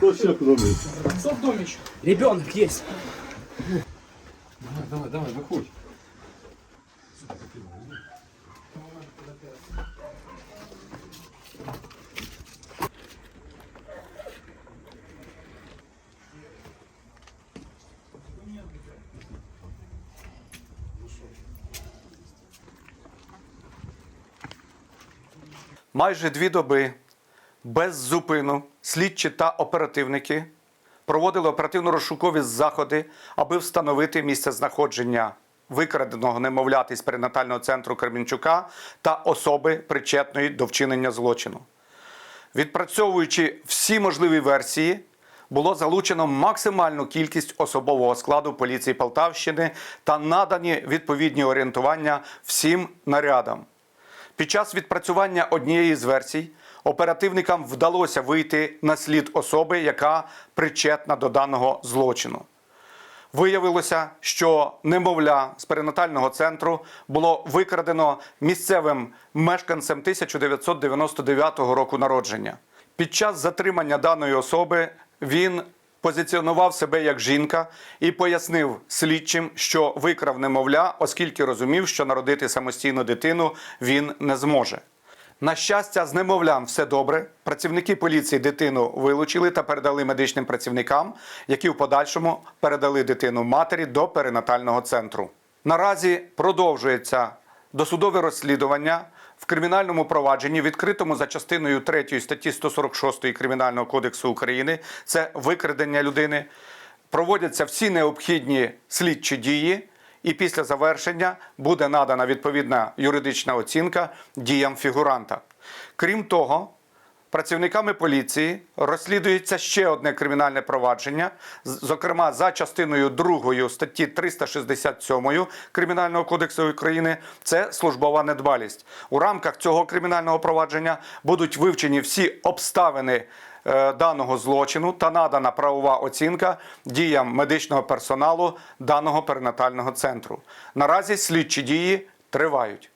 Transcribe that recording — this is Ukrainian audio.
всех забыл. Кто в доме еще? Ребенок есть. Давай, давай, давай, выходь. Майже дві доби без зупину слідчі та оперативники проводили оперативно-розшукові заходи, аби встановити місце знаходження викраденого немовляти з перинатального центру Кременчука та особи, причетної до вчинення злочину. Відпрацьовуючи всі можливі версії, було залучено максимальну кількість особового складу поліції Полтавщини та надані відповідні орієнтування всім нарядам. Під час відпрацювання однієї з версій оперативникам вдалося вийти на слід особи, яка причетна до даного злочину. Виявилося, що немовля з перинатального центру було викрадено місцевим мешканцем 1999 року народження. Під час затримання даної особи він позиціонував себе як жінка і пояснив слідчим, що викрав немовля, оскільки розумів, що народити самостійну дитину він не зможе. На щастя, з немовлям все добре. Працівники поліції дитину вилучили та передали медичним працівникам, які в подальшому передали дитину матері до перинатального центру. Наразі продовжується досудове розслідування в кримінальному провадженні, відкритому за частиною 3 статті 146 Кримінального кодексу України. Це викрадення людини. Проводяться всі необхідні слідчі дії і після завершення буде надана відповідна юридична оцінка діям фігуранта. Крім того, працівниками поліції розслідується ще одне кримінальне провадження, зокрема за частиною 2 статті 367 Кримінального кодексу України. Це службова недбалість. У рамках цього кримінального провадження будуть вивчені всі обставини е, даного злочину та надана правова оцінка діям медичного персоналу даного перинатального центру. Наразі слідчі дії тривають.